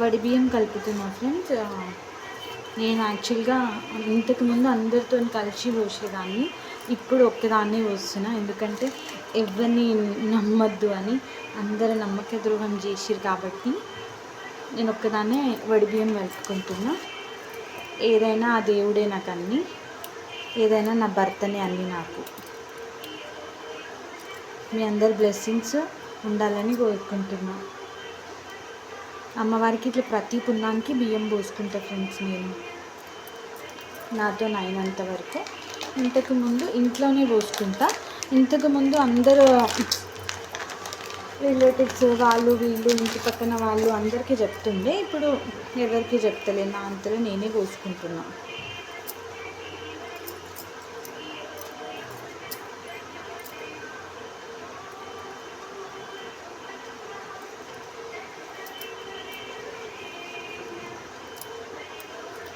వడి బియ్యం కలుపుతున్నా ఫ్రెండ్స్ నేను యాక్చువల్గా ఇంతకుముందు అందరితో కలిసి పోసేదాన్ని ఇప్పుడు ఒక్కదాన్నే పోస్తున్నా. ఎందుకంటే ఎవరిని నమ్మద్దు అని అందరు నమ్మక ద్రోహం చేసిరు కాబట్టి నేను ఒక్కదాన్నే వడి బియ్యం కలుపుకుంటున్నా. ఏదైనా ఆ దేవుడే నాకు అన్నీ ఏదైనా నా భర్తనే అన్ని నాకు. మీ అందరి బ్లెస్సింగ్స్ ఉండాలని కోరుకుంటున్నాను అమ్మవారికి ఇట్లా ప్రతి పున్నానికి బియ్యం పోసుకుంటా ఫ్రెండ్స్ నేను. నాతో అయినంత వరకు. ఇంతకు ముందు ఇంట్లోనే పోసుకుంటా. ఇంతకు ముందు అందరూ రిలేటివ్స్ వాళ్ళు వీళ్ళు ఇంటి పక్కన వాళ్ళు అందరికీ చెప్తుండే. ఇప్పుడు ఎవరికి చెప్తలే. నా అంతలో నేనే పోసుకుంటున్నాను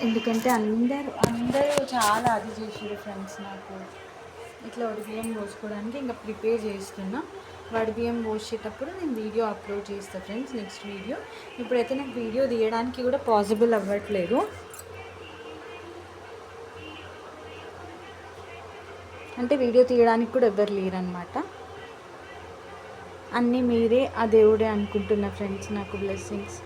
ఎందుకంటే అందరూ అందరూ చాలా అది చేసారు ఫ్రెండ్స్ నాకు. ఇట్లా వడి బియ్యం పోసుకోవడానికి ఇంకా ప్రిపేర్ చేస్తున్నా. వడి బియ్యం పోసేటప్పుడు నేను వీడియో అప్లోడ్ చేస్తాను ఫ్రెండ్స్ నెక్స్ట్ వీడియో ఇప్పుడైతే నాకు వీడియో తీయడానికి కూడా పాసిబుల్ అవ్వట్లేదు. అంటే వీడియో తీయడానికి కూడా ఎవ్వరు లేరనమాట అన్నీ మీరే ఆ దేవుడే అనుకుంటున్న ఫ్రెండ్స్ నాకు బ్లెస్సింగ్స్